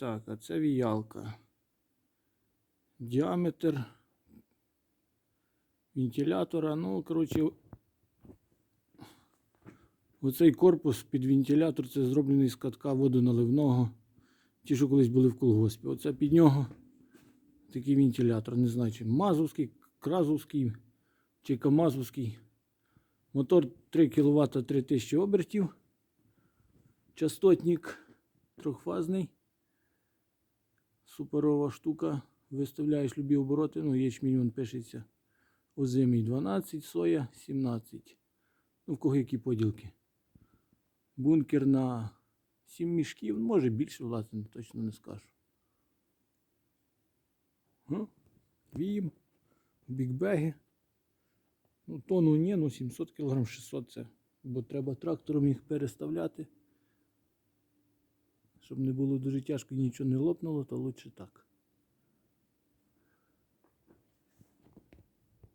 Так, а це віялка. Діаметр вентилятора. Ну, коротше, оцей корпус під вентилятор це зроблений з катка водоналивного. Ті, що колись були в колгоспі. Оце під нього такий вентилятор. Не знаю, чи Мазовський, Кразовський чи Камазовський. Мотор 3 кВт 3000 обертів. Частотник трьохфазний. Суперова штука. Виставляєш любі обороти. Ну, ячмінь він пишеться. Озимий 12, соя 17. Ну, в кого які поділки. Бункер на 7 мішків. Ну, Може більше, власне, точно не скажу. Вієм. Бікбеги. Ну, тону ні, ну 700 кг 600 це. Бо треба трактором їх переставляти. Щоб не було дуже тяжко і нічого не лопнуло, то лучше так.